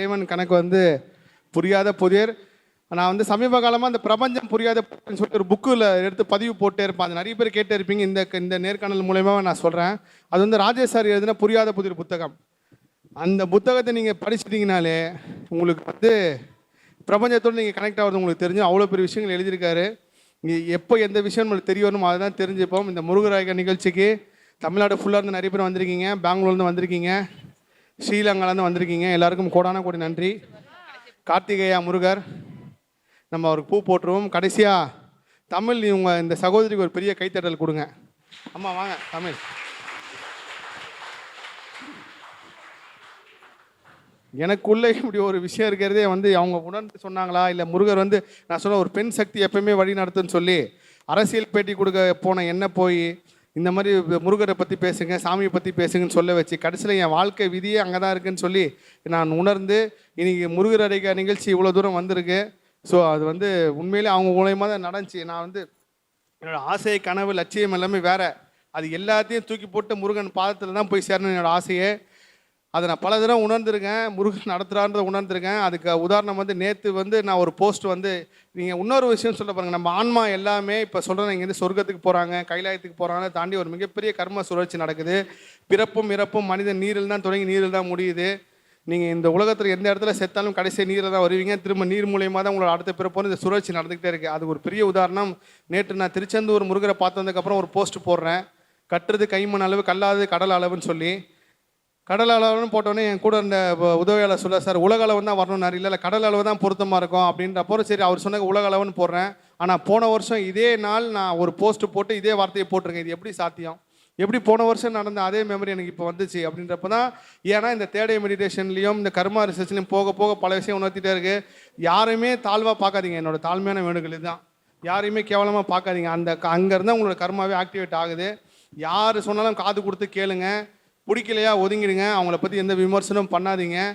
இறைவன் கணக்கு வந்து புரியாத புதியர். நான் வந்து சமீப காலமாக அந்த பிரபஞ்சம் புரியாத சொல்லிட்டு ஒரு புக்கில் எடுத்து பதிவு போட்டே இருப்பேன். அது நிறைய பேர் கேட்டே இருப்பீங்க. இந்த இந்த நேர்காணல் மூலயமா நான் சொல்கிறேன் அது வந்து ராஜேஷ் சார் எழுதின புரியாத புதிர் புத்தகம். அந்த புத்தகத்தை நீங்கள் படிச்சிட்டிங்கனாலே உங்களுக்கு வந்து பிரபஞ்சத்தோடு நீங்கள் கனெக்ட் ஆகிறது உங்களுக்கு தெரிஞ்சு அவ்வளோ பெரிய விஷயங்கள் எழுதியிருக்காரு. இங்கே எப்போ எந்த விஷயம் நம்மளுக்கு தெரிய வரணும் அதை தான் தெரிஞ்சுப்போம். இந்த முருகராயக நிகழ்ச்சிக்கு தமிழ்நாடு ஃபுல்லாக இருந்து நிறைய பேர் வந்திருக்கீங்க. பெங்களூர்லேருந்து வந்திருக்கீங்க. ஸ்ரீலங்காலேருந்து வந்திருக்கீங்க. எல்லாருக்கும் கோடான கோடி நன்றி. கார்த்திகேயா முருகர் நம்ம அவருக்கு பூ போட்டுருவோம். கடைசியாக தமிழ் இவங்க இந்த சகோதரிக்கு ஒரு பெரிய கைத்தட்டல் கொடுங்க. அம்மா வாங்க தமிழ். எனக்குள்ளே இப்படி ஒரு விஷயம் இருக்கிறதே வந்து அவங்க உணர்ந்து சொன்னாங்களா? இல்லை முருகர் வந்து நான் சொன்ன ஒரு பெண் சக்தி எப்பயுமே வழி நடத்துன்னு சொல்லி அரசியல் பேட்டி கொடுக்க போன என்ன போய் இந்த மாதிரி முருகரை பற்றி பேசுங்க சாமியை பற்றி பேசுங்கன்னு சொல்ல வச்சு கடைசியில் என் வாழ்க்கை விதியே அங்கே தான் இருக்குன்னு சொல்லி நான் உணர்ந்து இன்றைக்கி முருகர் அடைக்க நிகழ்ச்சி இவ்வளோ தூரம் வந்திருக்கு. ஸோ அது வந்து உண்மையிலே அவங்க மூலயமா தான் நடந்துச்சு. நான் வந்து என்னோடய ஆசை கனவு லட்சியம் எல்லாமே வேறு. அது எல்லாத்தையும் தூக்கி போட்டு முருகன் பாதத்தில் தான் போய் சேரணும் என்னோடய ஆசையை. அதை நான் பல தடவை உணர்ந்திருக்கேன். முருகன் நடத்துகிறான்றதை உணர்ந்திருக்கேன். அதுக்கு உதாரணம் வந்து நேற்று வந்து நான் ஒரு போஸ்ட் வந்து நீங்கள் இன்னொரு விஷயம் சொல்ல பாருங்கள் நம்ம ஆன்மா எல்லாமே இப்போ சொல்கிறேன் இங்கேருந்து சொர்க்கத்துக்கு போகிறாங்க கைலாயத்துக்கு போகிறாங்க தாண்டி ஒரு மிகப்பெரிய கர்ம சுழற்சி நடக்குது. பிறப்பும் இறப்பும் மனிதன் நீரில் தான் தொடங்கி நீரில் தான் முடியுது. நீங்கள் இந்த உலகத்தில் எந்த இடத்துல செத்தாலும் கடைசி நீரில் தான் வருவீங்க. திரும்ப நீர் மூலியமாக தான் உங்களோட அடுத்த பிறப்போம் இந்த சுழற்சி நடந்துக்கிட்டே இருக்குது அது ஒரு பெரிய உதாரணம். நேற்று நான் திருச்செந்தூர் முருகரை பார்த்ததுக்கப்புறம் ஒரு போஸ்ட் போடுறேன். கட்டுறது கைமண் அளவு கல்லாதது கடல் அளவுன்னு சொல்லி. கடல் அளவுன்னு போட்டோன்னே என் கூட இருந்த உதவியாளர் சொல்ல சார் உலக அளவு தான் வரணும்னாரு இல்லை இல்லை கடல் அளவு தான் பொருத்தமாக இருக்கும். அப்படின்றப்போ சரி அவர் சொன்ன உலக அளவுன்னு போடுறேன். ஆனால் போன வருஷம் இதே நாள் நான் ஒரு போஸ்ட் போட்டு இதே வார்த்தையை போட்டிருக்கேன். இது எப்படி சாத்தியம்? எப்படி போன வருஷம் நடந்த அதே மெமரி எனக்கு இப்போ வந்துச்சு அப்படின்றப்ப தான் ஏன்னா இந்த தேடை மெடிடேஷன்லையும் இந்த கர்மா ரிசர்ச்லையும் போக போக பல விஷயம் உணர்த்திட்டே இருக்குது யாருமே தாழ்வாக பார்க்காதீங்க. என்னோட தாழ்மையான வேண்டுகள் இதுதான். யாரையுமே கேவலமாக பார்க்காதீங்க. அந்த அங்கேருந்து உங்களோட கர்மாவே ஆக்டிவேட் ஆகுது. யார் சொன்னாலும் காது கொடுத்து கேளுங்க. பிடிக்கலையா ஒதுங்கிடுங்க. அவங்கள பற்றி எந்த விமர்சனமும் பண்ணாதீங்க.